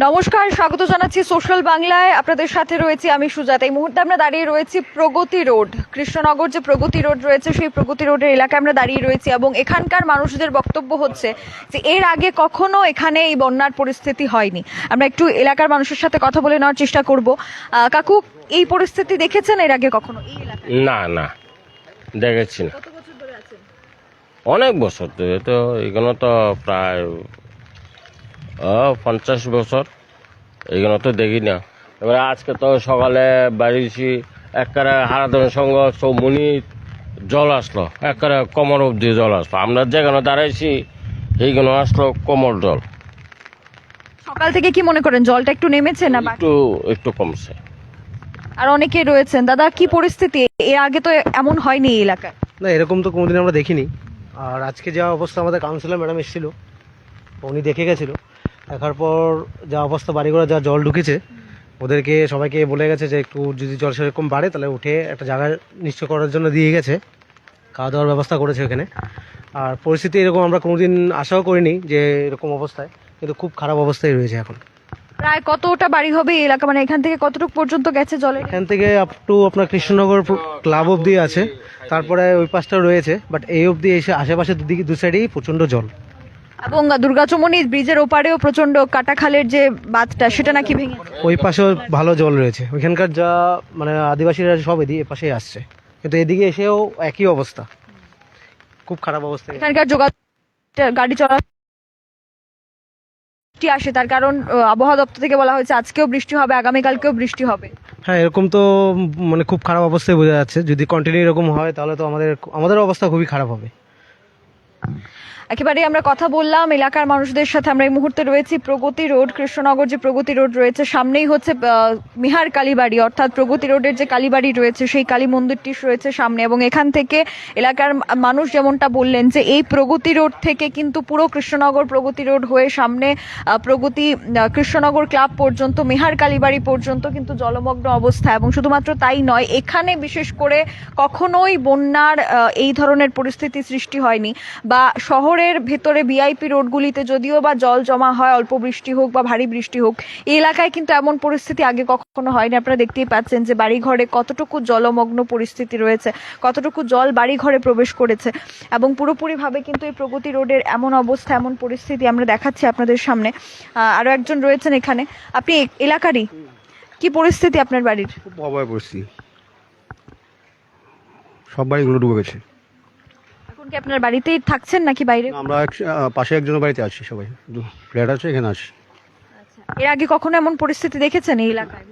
নমস্কার স্বাগত জানাচ্ছি সোশ্যাল বাংলায়। আপনাদের সাথে রয়েছি আমি সুজাতা। এই মুহূর্তে আমরা দাঁড়িয়ে রয়েছি প্রগতি রোড কৃষ্ণনগর যে প্রগতি রোড রয়েছে সেই প্রগতি রোডের এলাকায় আমরা দাঁড়িয়ে রয়েছি এবং এখানকার মানুষদের বক্তব্য হচ্ছে যে এর আগে কখনো এখানে এই বন্যার পরিস্থিতি হয়নি। আমরা একটু এলাকার মানুষের সাথে কথা বলে নেওয়ার চেষ্টা করব। কাকু এই পরিস্থিতি দেখেছেন এর আগে কখনো না না দেখেছি না। বছর ধরে আছেন? অনেক বছর তো এগুলো তো প্রায় পঞ্চাশ বছর। এইগুলো তো দেখি না। এবারে আজকে তো সকালে বাড়িছি একবারে হারাধনের সঙ্গে চৌমুনি জল আসলো। একবারে কোমর অব্দি জল আসলো। আমরা যেখানে দাঁড়াইছি সেইখানে আসলো কোমর জল। সকাল থেকে কি মনে করেন জলটা একটু নেমেছে না একটু একটু কমছে। আর অনেকে রয়েছেন। দাদা কি পরিস্থিতি? এর আগে তো এমন হয়নি এই এলাকায়। না এরকম তো কোনোদিন আমরা দেখিনি। আর আজকে যা অবস্থা আমাদের কাউন্সিলর ম্যাডাম এসেছিল উনি দেখে গেছিল। দেখার পর যা অবস্থা বাড়িঘরে যা জল ঢুকেছে ওদেরকে সবাইকে বলে গেছে যে একটু যদি জল সেরকম বাড়ে তাহলে উঠে একটা জায়গায় নিশ্চয় করার জন্য দিয়ে গেছে। খাওয়া দাওয়ার ব্যবস্থা করেছে ওখানে। আর পরিস্থিতি এরকম আমরা কোনোদিন আশাও করিনি যে এরকম অবস্থায় কিন্তু খুব খারাপ অবস্থায় রয়েছে এখন। প্রায় কতটা বাড়ি হবে এই এলাকা? মানে এখান থেকে কতটুকু পর্যন্ত গেছে জলের এখান থেকে আপ টু আপনার কৃষ্ণনগর ক্লাব অবধি আছে। তারপরে ওই পাশটা রয়েছে বাট এই অবধি এসে আশেপাশে দুদিকে দু সাইডেই প্রচণ্ড জল। এবং দুর্গাচমনি ব্রিজের ওপারেও প্রচণ্ড কাটাখালের যে বাঁধটা সেটা নাকি ভেঙে ওই পাশেও ভালো জল রয়েছে। ওইখানকার যা মানে আদিবাসীরা সব এদিকে এ পাশেই আসছে। কিন্তু এদিকে এসেও একই অবস্থা। খুব খারাপ অবস্থা। এখানকার যোগাযোগ গাড়ি চলা বৃষ্টি আসে। তার কারণ আবহাওয়া দপ্তর থেকে বলা হয়েছে আজকেও বৃষ্টি হবে আগামীকালকেও বৃষ্টি হবে। হ্যাঁ এরকম তো মানে খুব খারাপ অবস্থায় বোঝা যাচ্ছে। যদি কন্টিনিউ এরকম হয় তাহলে তো আমাদের আমাদের অবস্থা খুবই খারাপ হবে। একেবারে আমরা কথা বললাম, এলাকার মানুষদের সাথে আমরা এই মুহূর্তে রয়েছি। প্রগতি রোড, কৃষ্ণনগর যে প্রগতি রোড রয়েছে, সামনেই হচ্ছে মিহার কালীবাড়ি। অর্থাৎ প্রগতি রোডের যে কালীবাড়ি রয়েছে, সেই কালী মন্দিরটি রয়েছে সামনে এবং এখান থেকে এলাকার মানুষ যেমনটা বললেন যে এই প্রগতি রোড থেকে কিন্তু পুরো কৃষ্ণনগর প্রগতি রোড হয়ে সামনে প্রগতি কৃষ্ণনগর ক্লাব পর্যন্ত মিহার কালীবাড়ি পর্যন্ত কিন্তু জলমগ্ন অবস্থা এবং শুধুমাত্র তাই নয়, এখানে বিশেষ করে কখনোই বন্যার এই ধরনের পরিস্থিতি সৃষ্টি হয়নি বা শহরের ভেতরে ভিআইপি রোডগুলিতে যদিও বা জল জমা হয় অল্প বৃষ্টি হোক বা ভারী বৃষ্টি হোক এই এলাকায় কিন্তু এমন পরিস্থিতি আগে কখনো হয়নি। আপনারা দেখতেই পাচ্ছেন যে বাড়িঘরে কতটুকু জলমগ্ন পরিস্থিতি রয়েছে কতটুকু জল বাড়িঘরে প্রবেশ করেছে এবং পুরোপুরিভাবে কিন্তু এই প্রগতি রোডের এমন অবস্থা এমন পরিস্থিতি আমরা দেখাচ্ছি আপনাদের সামনে। আহ, আরও একজন রয়েছেন এখানে। আপনি এলাকারই? কি পরিস্থিতি আপনার বাড়ির? সব বাড়িগুলো ডুবে গেছে। কি আপনার বাড়িতেই থাকছেন নাকি বাইরে? আমরা পাশে একজনের বাড়িতে আছি সবাই। ফ্ল্যাট আছে এখানে আছি। এর আগে কখনো এমন পরিস্থিতি দেখেছেন এই এলাকায়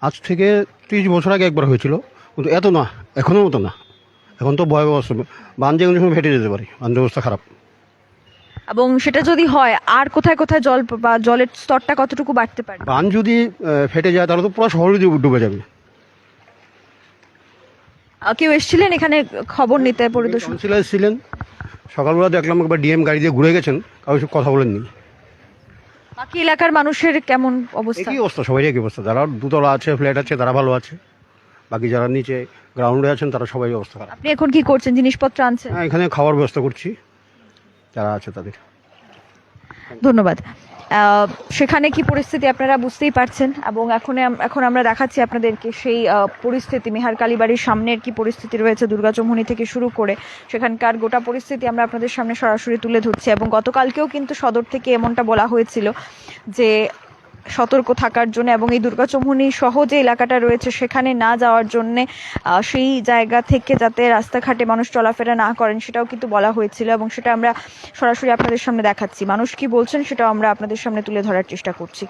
আজ থেকে ত্রিশ বছর আগে একবার হয়েছিল কিন্তু এত না এখনও মতো না। এখন তো ভয়াবহ অবস্থা। বান যে কোনো সময় ফেটে যেতে পারে বান অবস্থা খারাপ। এবং সেটা যদি হয় আর কোথায় কোথায় জল বা জলের স্তরটা কতটুকু বাড়তে পারে? বান যদি ফেটে যায় তাহলে তো পুরো শহর ডুবে- যাবে। কেউ এসেছিলেন? এখানে খবর নিতে পরিদর্শন কাউন্সিলার ছিলেন। সকালবেলা দেখলাম একবার ডিএম গাড়ি দিয়ে ঘুরে গেছেন কারও সব কথা বলেননি। বাকি এলাকার মানুষের কেমন অবস্থা? একই অবস্থা সবাই একই অবস্থা। যারা দুতলা আছে ফ্ল্যাট আছে তারা ভালো আছে। বাকি যারা নিচে গ্রাউন্ডে আছেন তারা সবাই অবস্থা খারাপ। আপনি এখন কি করছেন? জিনিসপত্র আনছেন? হ্যাঁ এখানে খাওয়ার ব্যবস্থা করছি। যারা আছে তাদের। ধন্যবাদ। সেখানে কি পরিস্থিতি আপনারা বুঝতেই পারছেন এবং এখন এখন আমরা দেখাচ্ছি আপনাদেরকে সেই পরিস্থিতি। মেহার কালীবাড়ির সামনের কি পরিস্থিতি রয়েছে দুর্গাচৌমুনি থেকে শুরু করে সেখানকার গোটা পরিস্থিতি আমরা আপনাদের সামনে সরাসরি তুলে ধরছি এবং গতকালকেও কিন্তু সদর থেকে এমনটা বলা হয়েছিল যে সতর্ক থাকার জন্য এবং এই দুর্গাচমুনি সহ যে এলাকাটা রয়েছে সেখানে না যাওয়ার জন্য সেই জায়গা থেকে যাতে রাস্তাঘাটে মানুষ চলাফেরা না করেন সেটাও কিন্তু বলা হয়েছিল এবং সেটা আমরা সরাসরি আপনাদের সামনে দেখাচ্ছি। মানুষ কি বলছেন সেটাও আমরা আপনাদের সামনে তুলে ধরার চেষ্টা করছি।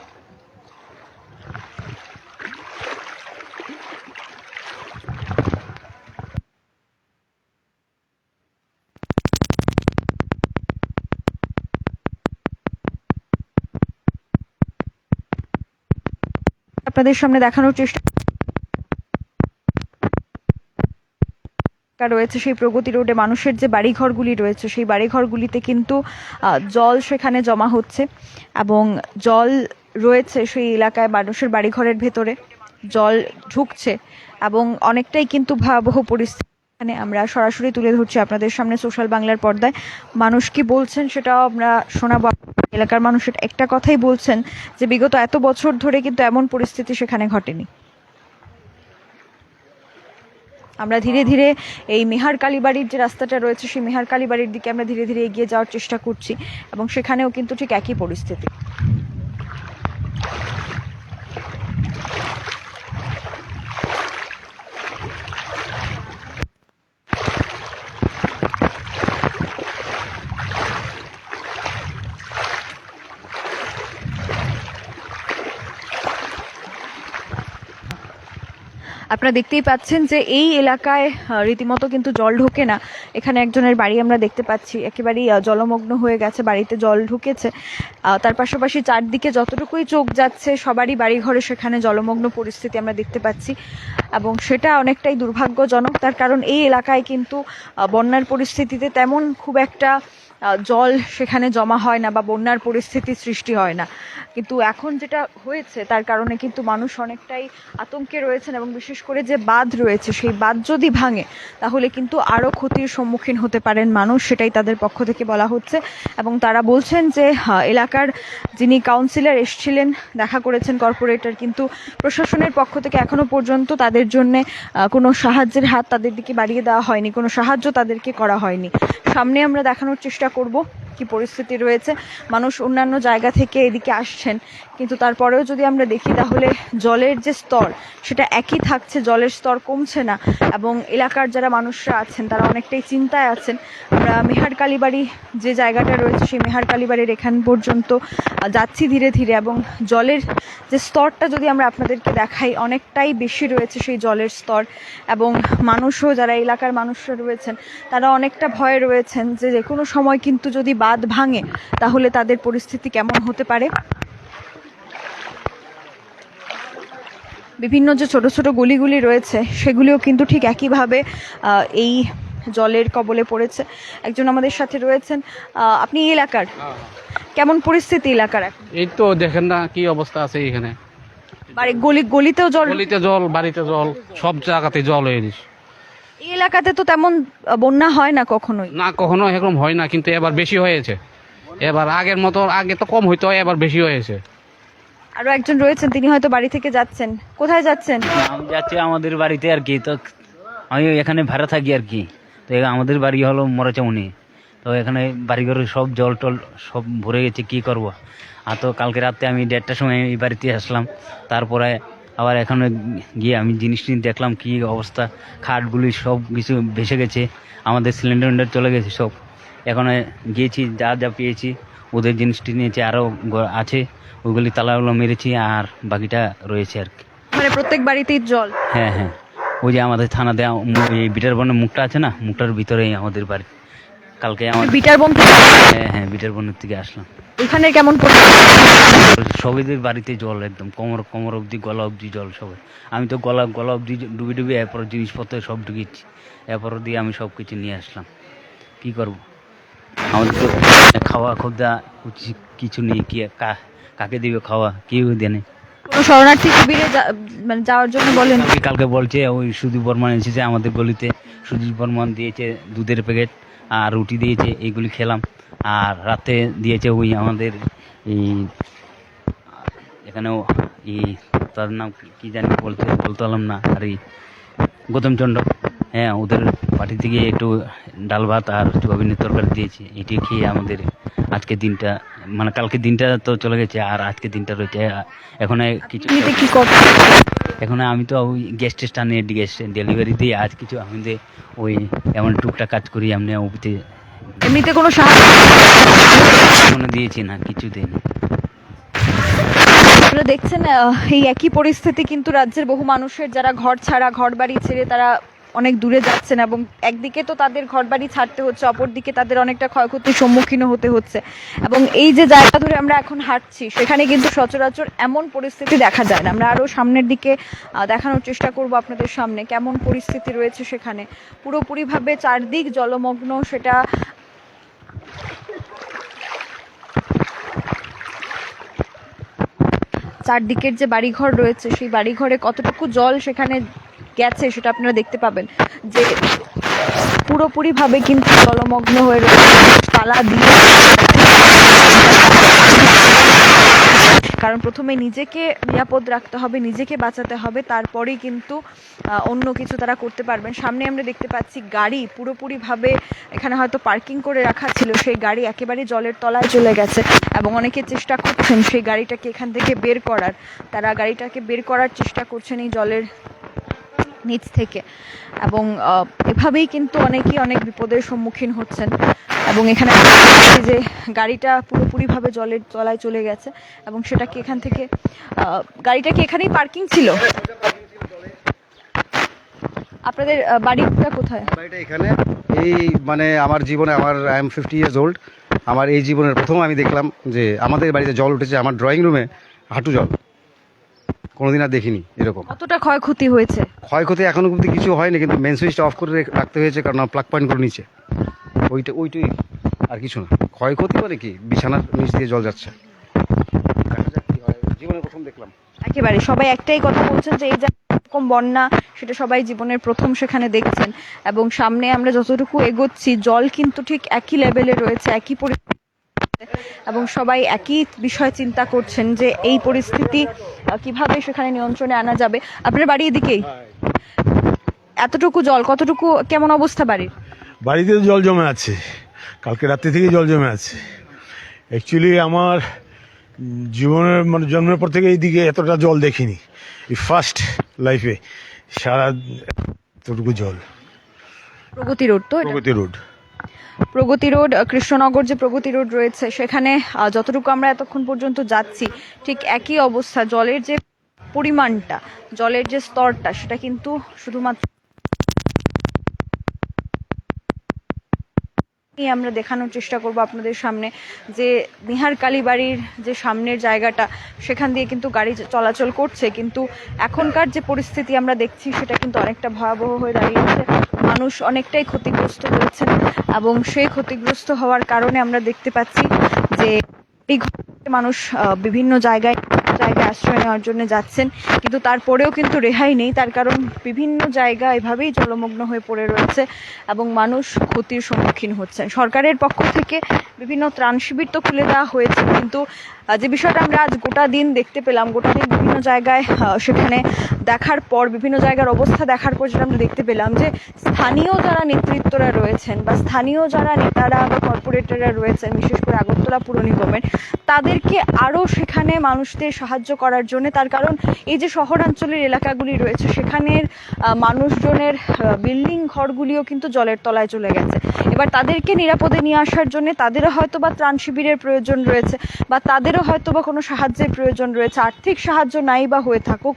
আপনাদের সামনে দেখানোর চেষ্টা রয়েছে, সেই প্রগতি রোডে মানুষের যে বাড়িঘরগুলি রয়েছে, সেই বাড়িঘরগুলিতে কিন্তু জল সেখানে জমা হচ্ছে এবং জল রয়েছে সেই এলাকায় মানুষের বাড়িঘরের ভেতরে। জল ঢুকছে এবং অনেকটাই কিন্তু ভয়াবহ পরিস্থিতি এখানে আমরা সরাসরি তুলে ধরছি আপনাদের সামনে সোশ্যাল বাংলার পর্দায়। মানুষ কি বলছেন সেটাও আমরা শোনাবো। এলাকার মানুষের একটা কথাই বলছেন যে বিগত এত বছর ধরে কিন্তু এমন পরিস্থিতি সেখানে ঘটেনি। আমরা ধীরে ধীরে এই মেহার কালীবাড়ির যে রাস্তাটা রয়েছে, সেই মেহার কালীবাড়ির দিকে আমরা ধীরে ধীরে এগিয়ে যাওয়ার চেষ্টা করছি এবং সেখানেও কিন্তু ঠিক একই পরিস্থিতি। আপনারা দেখতেই পাচ্ছেন যে এই এলাকায় রীতিমতো কিন্তু জল ঢোকে না। এখানে একজনের বাড়ি আমরা দেখতে পাচ্ছি। একেবারেই জলমগ্ন হয়ে গেছে, বাড়িতে জল ঢুকেছে। তার পাশাপাশি চারদিকে যতটুকুই চোখ যাচ্ছে, সবারই বাড়িঘরে সেখানে জলমগ্ন পরিস্থিতি আমরা দেখতে পাচ্ছি। এবং সেটা অনেকটাই দুর্ভাগ্যজনক। তার কারণ এই এলাকায় কিন্তু বন্যার পরিস্থিতিতে তেমন খুব একটা জল সেখানে জমা হয় না বা বন্যার পরিস্থিতি সৃষ্টি হয় না। কিন্তু এখন যেটা হয়েছে, তার কারণে কিন্তু মানুষ অনেকটাই আতঙ্কে রয়েছেন এবং বিশেষ করে যে বাঁধ রয়েছে, সেই বাঁধ যদি ভাঙে, তাহলে কিন্তু আরও ক্ষতির সম্মুখীন হতে পারেন মানুষ, সেটাই তাদের পক্ষ থেকে বলা হচ্ছে। এবং তারা বলছেন যে এলাকার যিনি কাউন্সিলর এসছিলেন, দেখা করেছেন কর্পোরেটর, কিন্তু প্রশাসনের পক্ষ থেকে এখনও পর্যন্ত তাদের জন্য কোনো সাহায্যের হাত তাদের দিকে বাড়িয়ে দেওয়া হয়নি, কোনো সাহায্য তাদেরকে করা হয়নি। সামনে আমরা দেখানোর চেষ্টা করব। কি পরিস্থিতি রয়েছে, মানুষ অন্যান্য জায়গা থেকে এদিকে আসছেন, কিন্তু তারপরেও যদি আমরা দেখি তাহলে জলের যে স্তর, সেটা একই থাকছে, জলের স্তর কমছে না, এবং এলাকার যারা মানুষরা আছেন, তারা অনেকটাই চিন্তায় আছেন। আমরা মেহার কালীবাড়ি যে জায়গাটা রয়েছে, সেই মেহার কালীবাড়ির এখান পর্যন্ত যাচ্ছি ধীরে ধীরে, এবং জলের যে স্তরটা যদি আমরা আপনাদেরকে দেখাই, অনেকটাই বেশি রয়েছে সেই জলের স্তর, এবং মানুষও, যারা এলাকার মানুষরা রয়েছেন, তারা অনেকটা ভয়ে রয়েছেন যে যে কোনো সময় কিন্তু যদি বাঁধ ভাঙে তাহলে তাদের পরিস্থিতি কেমন হতে পারে? বিভিন্ন যে ছোট ছোট গলিগুলি রয়েছে সেগুলিও কিন্তু ঠিক একইভাবে এই জলের কবলে পড়েছে। একজন আমাদের সাথে রয়েছেন আপনি এই এলাকার? কেমন পরিস্থিতি এলাকার এই তো দেখেন না কি অবস্থা আছে এখানে। বাড়ি গলি গলিতেও জল গলিতে জল বাড়িতে জল সব জায়গাতে জল হয়ে গেছে। এই এলাকাতে তো তেমন বন্যা হয় না কখনোই। না কখনো এরকম হয় না কিন্তু এবার বেশি হয়েছে। এবার আগের মতো আগে তো কম হইতো এবার বেশি হয়েছে। আরও একজন রয়েছেন তিনি হয়তো বাড়ি থেকে যাচ্ছেন। কোথায় যাচ্ছেন? আমি যাচ্ছি আমাদের বাড়িতে আর কি তো আমি এখানে ভাড়া থাকি আর কি। তো এ- আমাদের বাড়ি হলো মরাচাউনি তো এখানে বাড়িঘরে সব জল টল সব ভরে গেছে কি করব? আর তো কালকে রাতে আমি দেড়টার সময় এই বাড়িতে আসলাম। তারপরে আবার এখানে গিয়ে আমি জিনিস দেখলাম কি অবস্থা খাটগুলি সব কিছু ভেসে গেছে আমাদের সিলিন্ডার উন্ডার চলে গেছে সব। এখানে গিয়েছি যা যা পেয়েছি ওদের জিনিসটি নিয়েছে আরও আছে ওইগুলি তালাগুলো মেরেছি আর বাকিটা রয়েছে আর কি। মানে প্রত্যেক বাড়িতেই জল? হ্যাঁ হ্যাঁ। ওই যে আমাদের থানা দেওয়া এই বিটার বনের মুখটা আছে না মুখটার ভিতরেই আমাদের বাড়ি। কালকে আমার বিটার বোন হ্যাঁ হ্যাঁ বিটার বনের থেকে আসলাম। এখানে কেমন? সবাইদের বাড়িতে জল একদম কোমর কোমর অবধি গলা অবধি জল সবাই। আমি তো গলা গলা অবধি ডুবি ডুবি এরপর জিনিসপত্র সব ঢুকিয়েছি। এরপর দিয়ে আমি সব কিছু নিয়ে আসলাম। কি করব? আমাদের তো খাওয়া খোদা কিছু- কিছু নেই কি কাকে দিবে খাওয়া? কেউ দেনে কোনো শরণার্থী শিবিরে মানে যাওয়ার জন্য বলেন কালকে বলছে ওই সুদীপ বর্মান এসেছে আমাদের গলিতে। সুদীপ বর্মান দিয়েছে দুধের প্যাকেট। আর রুটি দিয়েছে এইগুলি খেলাম। আর রাতে দিয়েছে ওই আমাদের এই এখানেও এই তার নাম কি- জানি বলতে বলতে পারলাম না। আর এই গৌতম চন্দ্র হ্যাঁ ওদের পার্টি থেকে একটু ডাল ভাত আর সোয়াবিনের তরকারি দিয়েছে। এটি খেয়ে আমাদের আজকে দিনটা মানে কালকে দিনটা তো চলে গেছে আর আজকে দিনটা রয়েছে এখন কিছু কি এখন আমি তো ওই গ্যাস টেস্ট আনি গ্যাস ডেলিভারি দিই আজ কিছু আমাদের ওই এমন টুকটাক কাজ করি আমি ওতে এমনিতে কোনো সাহায্য কোনো দিয়েছি না কিছু দিইনি। আপনারা দেখছেন এই একই পরিস্থিতি কিন্তু রাজ্যের বহু মানুষের যারা ঘর ছাড়া ঘর বাড়ি ছেড়ে তারা অনেক দূরে যাচ্ছেন এবং একদিকে তো তাদের ঘর বাড়ি ছাড়তে হচ্ছে, অপরদিকে তাদের অনেকটা ক্ষয়ক্ষতির সম্মুখীন হতে হচ্ছে। এবং এই যে জায়গা ধরে আমরা এখন হাঁটছি, সেখানে কিন্তু সচরাচর এমন পরিস্থিতি দেখা যায় না। আমরা আরও সামনের দিকে দেখানোর চেষ্টা করব আপনাদের সামনে, কেমন পরিস্থিতি রয়েছে সেখানে। পুরোপুরিভাবে চারদিক জলমগ্ন, সেটা চারদিকের যে বাড়িঘর রয়েছে, সেই বাড়িঘরে কতটুকু জল সেখানে গেছে, সেটা আপনারা দেখতে পাবেন যে পুরোপুরিভাবে কিন্তু জলমগ্ন হয়ে রয়েছে। তালা দিয়ে কারণ প্রথমে নিজেকে নিরাপদ রাখতে হবে, নিজেকে বাঁচাতে হবে, তারপরেই কিন্তু অন্য কিছু তারা করতে পারবেন। সামনে আমরা দেখতে পাচ্ছি গাড়ি পুরোপুরিভাবে এখানে হয়তো পার্কিং করে রাখা ছিল, সেই গাড়ি একেবারে জলের তলায় চলে গেছে এবং অনেকে চেষ্টা করছেন সেই গাড়িটাকে এখান থেকে বের করার। তারা গাড়িটাকে বের করার চেষ্টা করছেন এই জলের নিচ থেকে। এবং এভাবেই কিন্তু অনেকেই অনেক বিপদের সম্মুখীন হচ্ছেন। এবং এখানে যে গাড়িটা পুরোপুরিভাবে জলের তলায় চলে গেছে। এবং সেটাকে এখান থেকে গাড়িটা কি এখানেই পার্কিং ছিল? আপনাদের বাড়িটা কোথায়? বাড়িটা এখানে। এই মানে আমার জীবনে, আমার I am fifty years old আমার এই জীবনের প্রথম আমি দেখলাম যে আমাদের বাড়িতে জল উঠেছে আমার ড্রয়িং রুমে হাঁটু জল। কোনোদিন আর দেখিনি এরকম। কতটা ক্ষয়ক্ষতি হয়েছে? ক্ষয়ক্ষতি এখনও অবধি কিছু হয়নি কিন্তু মেন সুইচটা অফ করে রাখতে হয়েছে কারণ প্লাগ পয়েন্ট করে নিচে। ওইটা ওইটাই আর কিছু না। ক্ষয়ক্ষতি মানে কি? বিছানার নিচ দিয়ে জল যাচ্ছে। দেখা যাক কি হয়। জীবনে প্রথম দেখলাম। একেবারে সবাই একটাই কথা বলছেন যে এই এরকম বন্যা সেটা সবাই জীবনের প্রথম সেখানে দেখছেন। এবং সামনে আমরা যতটুকু এগোচ্ছি জল কিন্তু ঠিক একই লেভেলে রয়েছে একই পরিস্থিতি এবং সবাই একই বিষয় চিন্তা করছেন যে এই পরিস্থিতি কীভাবে সেখানে নিয়ন্ত্রণে আনা যাবে। আপনার বাড়ি এদিকেই এতটুকু জল কতটুকু কেমন অবস্থা বাড়ির? বাড়িতে জল জমে আছে। কালকে রাত্রি থেকে জল জমে আছে। অ্যাকচুয়ালি আমার জীবনের মানে জন্মের পর থেকে এইদিকে এতটা জল দেখিনি। এই ফার্স্ট লাইফে সারা এতটুকু জল। প্রগতি রোড তো? প্রগতি রোড। প্রগতি রোড কৃষ্ণনগর যে প্রগতি রোড রয়েছে, সেখানে যতটুকু আমরা এতক্ষণ পর্যন্ত যাচ্ছি, ঠিক একই অবস্থা, জলের যে পরিমাণটা, জলের যে স্তরটা, সেটা কিন্তু শুধুমাত্র আমরা দেখানোর চেষ্টা করব আপনাদের সামনে যে নিহার কালীবাড়ির যে সামনের জায়গাটা, সেখান দিয়ে কিন্তু গাড়ি চলাচল করছে। কিন্তু এখনকার যে পরিস্থিতি আমরা দেখছি, সেটা কিন্তু অনেকটা ভয়াবহ হয়ে দাঁড়িয়েছে। মানুষ অনেকটাই ক্ষতিগ্রস্ত হয়েছে এবং সেই ক্ষতিগ্রস্ত হওয়ার কারণে আমরা দেখতে পাচ্ছি যে মানুষ বিভিন্ন জায়গায় জায়গায় আশ্রয় নেওয়ার জন্য যাচ্ছেন, কিন্তু তারপরেও কিন্তু রেহাই নেই। তার কারণ বিভিন্ন জায়গা এভাবেই জলমগ্ন হয়ে পড়ে রয়েছে এবং মানুষ ক্ষতির সম্মুখীন হচ্ছেন। সরকারের পক্ষ থেকে বিভিন্ন ত্রাণ শিবির তো খুলে দেওয়া হয়েছে, কিন্তু যে বিষয়টা আমরা আজ গোটা দিন দেখতে পেলাম, গোটা দিন বিভিন্ন জায়গায় সেখানে দেখার পর, বিভিন্ন জায়গার অবস্থা দেখার পর যেটা আমরা দেখতে পেলাম যে, স্থানীয় যারা নেতৃত্বরা রয়েছেন বা স্থানীয় যারা নেতারা বা কর্পোরেটররা রয়েছেন, বিশেষ করে আগরতলা পুর নিগমের, তাদেরকে আরও সেখানে মানুষদের সাহায্য করার জন্য, তার কারণ এই যে শহরাঞ্চলের এলাকাগুলি রয়েছে, সেখানের মানুষজনের বিল্ডিং ঘরগুলিও কিন্তু জলের তলায় চলে গেছে। এবার তাদেরকে নিরাপদে নিয়ে আসার জন্য তাদেরও হয়তো বা ত্রাণ শিবিরের প্রয়োজন রয়েছে বা তাদেরও হয়তো বা কোনো সাহায্যের প্রয়োজন রয়েছে। আর্থিক সাহায্য নাই বা হয়ে থাকুক,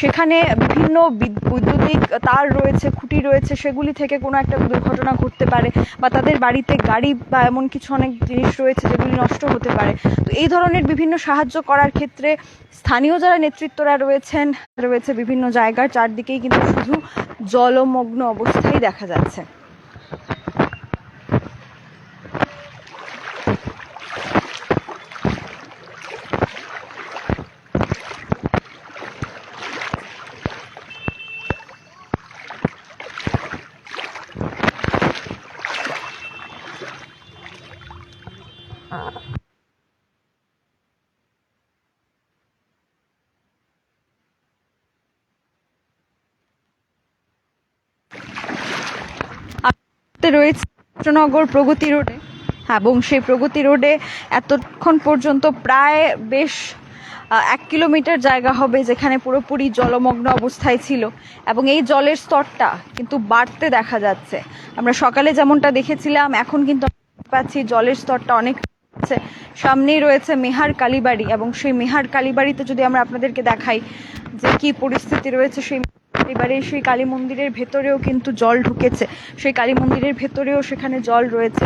সেখানে বিভিন্ন বিদ- বৈদ্যুতিক তার রয়েছে, খুঁটি রয়েছে, সেগুলি থেকে কোনো একটা দুর্ঘটনা ঘটতে পারে বা তাদের বাড়িতে গাড়ি বা এমন কিছু অনেক জিনিস রয়েছে যেগুলি নষ্ট হতে পারে। তো এই ধরনের বিভিন্ন সাহায্য করার ক্ষেত্রে স্থানীয় যারা নেতৃত্বরা রয়েছেন, রয়েছে বিভিন্ন জায়গার চারদিকেই কিন্তু শুধু জলমগ্ন অবস্থায় দেখা যাচ্ছে। তে রয়েছে কৃষ্ণনগর প্রগতি রোডে এবং সেই প্রগতি রোডে এতক্ষণ পর্যন্ত প্রায় বেশ এক কিলোমিটার জায়গা হবে যেখানে পুরোপুরি জলমগ্ন অবস্থায় ছিল এবং এই জলের স্তরটা কিন্তু বাড়তে দেখা যাচ্ছে আমরা সকালে যেমনটা দেখেছিলাম, এখন কিন্তু পাচ্ছি জলের স্তরটা অনেক। সামনেই রয়েছে মেহার কালীবাড়ি এবং সেই মেহার কালীবাড়িতে যদি আমরা আপনাদেরকে দেখাই যে কি পরিস্থিতি রয়েছে সেই এবারে সেই কালী মন্দিরের ভেতরেও কিন্তু জল ঢুকেছে। সেই কালী মন্দিরের ভেতরেও সেখানে জল রয়েছে।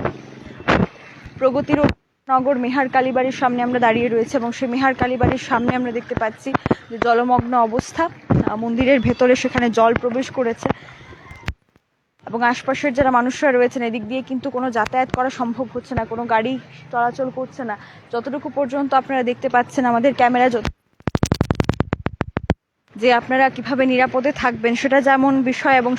প্রগতির নগর মেহার কালীবাড়ির সামনে আমরা দাঁড়িয়ে রয়েছে এবং সেই মেহার কালীবাড়ির সামনে আমরা দেখতে পাচ্ছি যে জলমগ্ন অবস্থা। মন্দিরের ভেতরে সেখানে জল প্রবেশ করেছে এবং আশপাশের যারা মানুষরা রয়েছেন, এদিক দিয়ে কিন্তু কোনো যাতায়াত করা সম্ভব হচ্ছে না, কোনো গাড়ি চলাচল করছে না। যতটুকু পর্যন্ত আপনারা দেখতে পাচ্ছেন আমাদের ক্যামেরা, যত যে আপনারা কীভাবে নিরাপদে থাকবেন সেটা যেমন বিষয় এবং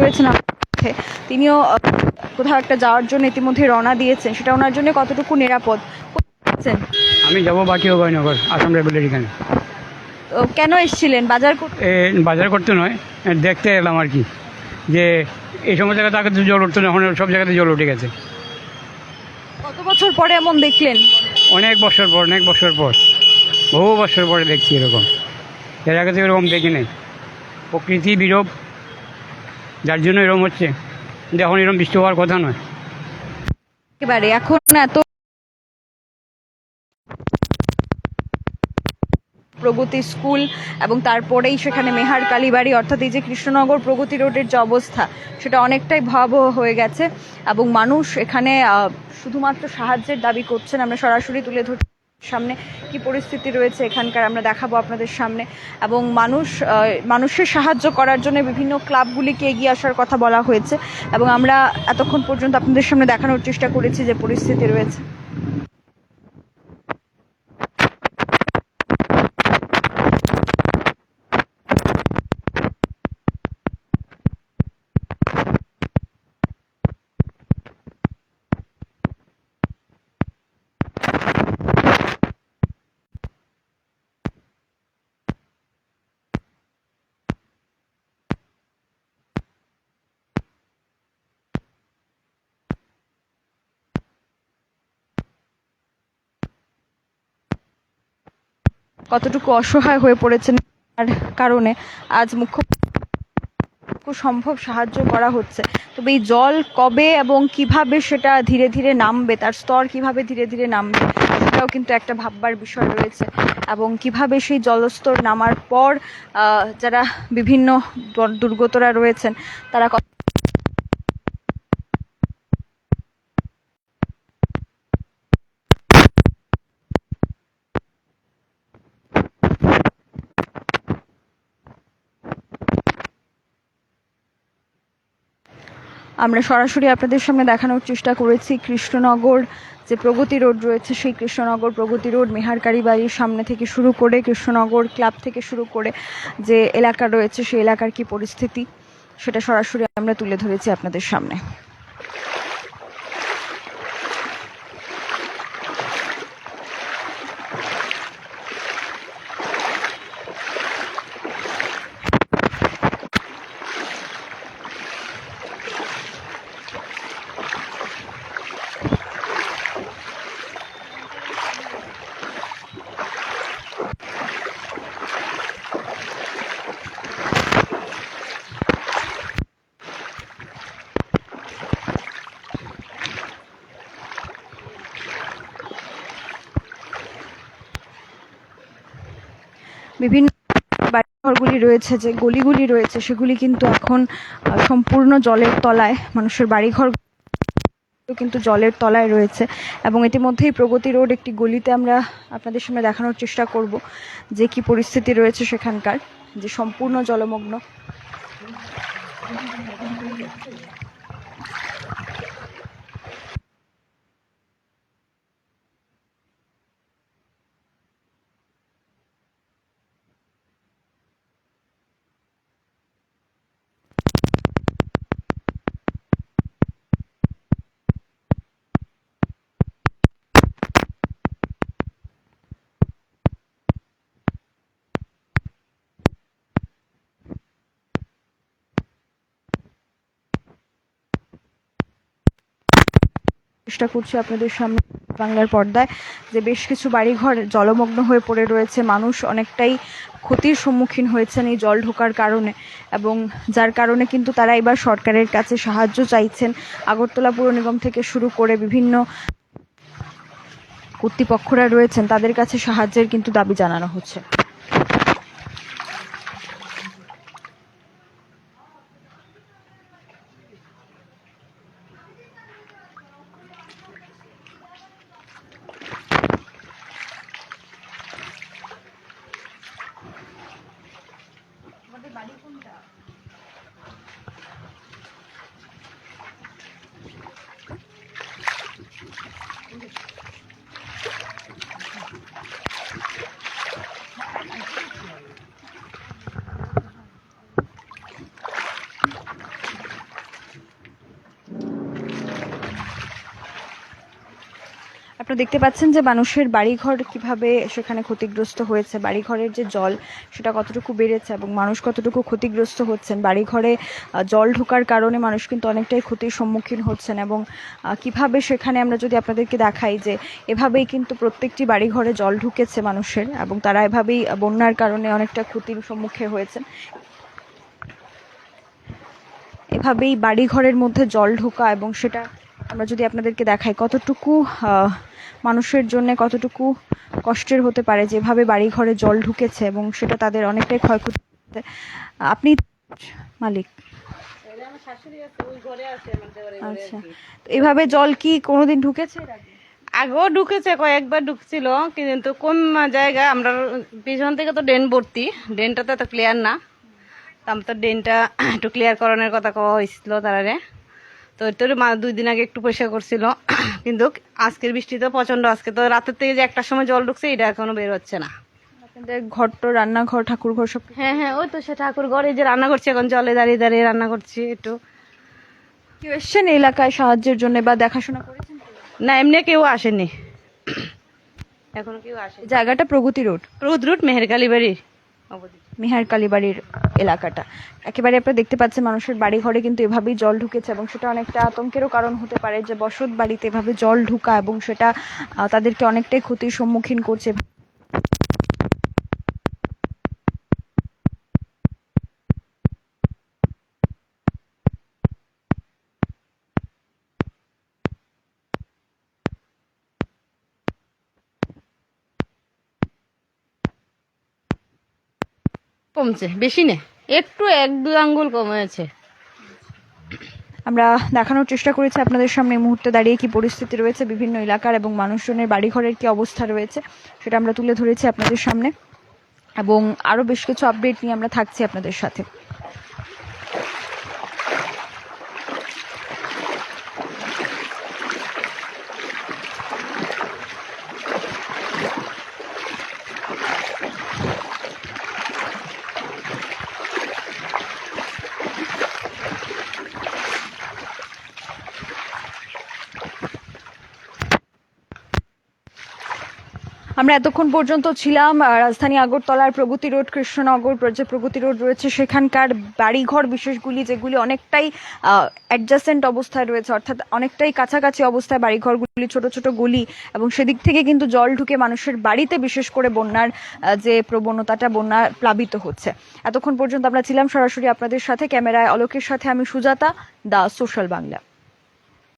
রয়েছেন আমার সাথে, তিনিও কোথাও একটা যাওয়ার জন্য ইতিমধ্যে রওনা দিয়েছেন। সেটা ওনার জন্য কতটুকু নিরাপদ? আমি যাব বাকি অভয়নগর আসাম রেবেলের এখানে। তো কেন এসেছিলেন? বাজার করতে বাজার করতে নয় দেখতে এলাম আর কি। যে এই সময় জায়গাতে আগে জল উঠতো না এখন সব জায়গাতে জল উঠে গেছে। কত বছর পরে এমন দেখলেন? অনেক বছর পর অনেক বছর পর। বহু বছর পরে দেখছি এরকম। এর আগে তো এরকম দেখি নাই প্রকৃতি বিরূপ যার জন্য এরকম হচ্ছে। এখন এরকম বৃষ্টি হওয়ার কথা নয়। একেবারে, এখন এত প্রগতি স্কুল এবং তারপরেই সেখানে মেহার কালীবাড়ি, অর্থাৎ এই যে কৃষ্ণনগর প্রগতি রোডের যে অবস্থা, সেটা অনেকটাই ভয়াবহ হয়ে গেছে এবং মানুষ এখানে শুধুমাত্র সাহায্যের দাবি করছেন, আমরা সরাসরি তুলে ধরছি। সামনে কি পরিস্থিতি রয়েছে এখানকার আমরা দেখাবো আপনাদের সামনে। এবং মানুষ মানুষের সাহায্য করার জন্য বিভিন্ন ক্লাবগুলিকে এগিয়ে আসার কথা বলা হয়েছে। এবং আমরা এতক্ষণ পর্যন্ত আপনাদের সামনে দেখানোর চেষ্টা করেছি যে পরিস্থিতি রয়েছে। কতটুকু অসহায় হয়ে পড়েছেন তার কারণে আজ মুখ্য সম্ভব সাহায্য করা হচ্ছে। তবে এই জল কবে এবং কীভাবে সেটা ধীরে ধীরে নামবে, তার স্তর কীভাবে ধীরে ধীরে নামবে, সেটাও কিন্তু একটা ভাববার বিষয় রয়েছে। এবং কীভাবে সেই জলস্তর নামার পর যারা বিভিন্ন দুর্গতরা রয়েছেন, তারা আমরা সরাসরি আপনাদের সামনে দেখানোর চেষ্টা করেছি কৃষ্ণনগর যে প্রগতি রোড রয়েছে, সেই কৃষ্ণনগর প্রগতি রোড মেহারকারি বাড়ির সামনে থেকে শুরু করে কৃষ্ণনগর ক্লাব থেকে শুরু করে যে এলাকা রয়েছে, সেই এলাকার কি পরিস্থিতি, সেটা সরাসরি আমরা তুলে ধরেছি আপনাদের সামনে। বিভিন্ন বাড়িঘরগুলি রয়েছে, যে গলিগুলি রয়েছে, সেগুলি কিন্তু এখন সম্পূর্ণ জলের তলায়, মানুষের বাড়িঘর কিন্তু জলের তলায় রয়েছে এবং ইতিমধ্যেই প্রগতি রোড একটি গলিতে আমরা আপনাদের সামনে দেখানোর চেষ্টা করব যে কি পরিস্থিতি রয়েছে সেখানকার, যে সম্পূর্ণ জলমগ্ন। চেষ্টা করছি আপনাদের সামনে বাংলার পর্দায় যে বেশ কিছু বাড়িঘর জলমগ্ন হয়ে পড়ে রয়েছে। মানুষ অনেকটাই ক্ষতির সম্মুখীন হয়েছেন এই জল ঢোকার কারণে এবং যার কারণে কিন্তু তারা এবার সরকারের কাছে সাহায্য চাইছেন। আগরতলা পুর নিগম থেকে শুরু করে বিভিন্ন কর্তৃপক্ষরা রয়েছেন, তাদের কাছে সাহায্যের কিন্তু দাবি জানানো হচ্ছে। আপনারা দেখতে পাচ্ছেন যে মানুষের বাড়িঘর কীভাবে সেখানে ক্ষতিগ্রস্ত হয়েছে। বাড়িঘরের যে জল, সেটা কতটুকু বেড়েছে এবং মানুষ কতটুকু ক্ষতিগ্রস্ত হচ্ছেন? বাড়িঘরে জল ঢোকার কারণে মানুষ কিন্তু অনেকটাই ক্ষতির সম্মুখীন হচ্ছেন এবং কীভাবে সেখানে আমরা যদি আপনাদেরকে দেখাই যে এভাবেই কিন্তু প্রত্যেকটি বাড়িঘরে জল ঢুকেছে মানুষের এবং তারা এভাবেই বন্যার কারণে অনেকটা ক্ষতির সম্মুখীন হয়েছেন। এভাবেই বাড়িঘরের মধ্যে জল ঢোকা এবং সেটা আমরা যদি আপনাদেরকে দেখাই কতটুকু মানুষের জন্য কতটুকু কষ্টের হতে পারে যেভাবে বাড়ি ঘরে জল ঢুকেছে এবং সেটা তাদের অনেকটাই ক্ষয়ক্ষতি আপনি মালিক। আচ্ছা। এভাবে জল কি কোনোদিন ঢুকেছে? আগেও ঢুকেছে, কয়েকবার ঢুকছিল, কিন্তু কোন জায়গায় আমরা পিছন থেকে তো ড্রেন ভর্তি ড্রেনটা তো ক্লিয়ার না। তো ড্রেনটা একটু ক্লিয়ার করানোর কথা কওয়া হয়েছিল তারারে। তো তোর মা দুই দিন আগে একটু পরিষ্কার করছিল। কিন্তু আজকের বৃষ্টি তো প্রচণ্ড আজকে তো রাতের থেকে যে একটা সময় জল ঢুকছে এটা এখনও বের হচ্ছে না। ঘর তো রান্নাঘর ঠাকুর ঘর সব হ্যাঁ হ্যাঁ ওই তো সে ঠাকুর ঘরে যে রান্না করছি এখন জলে দাঁড়িয়ে দাঁড়িয়ে রান্না করছি একটু। কেউ এসছেন এলাকায় সাহায্যের জন্য বা দেখাশোনা করেছেন? না এমনি কেউ আসেনি। এখনও কেউ এই জায়গাটা প্রগতি রোড। প্রগতি রুট মেহেরকালী বাড়ি অবধি মিহার কালীবাড়ির এলাকাটা। একেবারে আপনারা দেখতে পাচ্ছেন মানুষের বাড়ি ঘরে কিন্তু এভাবেই জল ঢুকেছে এবং সেটা অনেকটা আতঙ্কেরও কারণ হতে পারে যে বসত বাড়িতে এভাবে জল ঢুকা এবং সেটা তাদেরকে অনেকটাই ক্ষতির সম্মুখীন করছে। কমছে, বেশি নেই একটু এক দু আঙ্গুল কমেছে। আমরা দেখানোর চেষ্টা করেছি আপনাদের সামনে মুহূর্তে দাঁড়িয়ে কি পরিস্থিতি রয়েছে বিভিন্ন এলাকার এবং মানুষজনের বাড়িঘরের কি অবস্থা রয়েছে, সেটা আমরা তুলে ধরেছি আপনাদের সামনে। এবং আরও বেশ কিছু আপডেট নিয়ে আমরা থাকছি আপনাদের সাথে। আমরা এতক্ষণ পর্যন্ত ছিলাম রাজধানী আগরতলার প্রগতি রোড, কৃষ্ণনগর যে প্রগতি রোড রয়েছে, সেখানকার বাড়িঘর বিশেষগুলি যেগুলি অনেকটাই অ্যাডজাসেন্ট অবস্থায় রয়েছে, অর্থাৎ অনেকটাই কাছাকাছি অবস্থায় বাড়িঘরগুলি, ছোট ছোট গলি এবং সেদিক থেকে কিন্তু জল ঢুকে মানুষের বাড়িতে বিশেষ করে বন্যার যে প্রবণতাটা বন্যা প্লাবিত হচ্ছে। এতক্ষণ পর্যন্ত আমরা ছিলাম সরাসরি আপনাদের সাথে, ক্যামেরায় অলোকের সাথে আমি সুজাতা, দা সোশ্যাল বাংলা।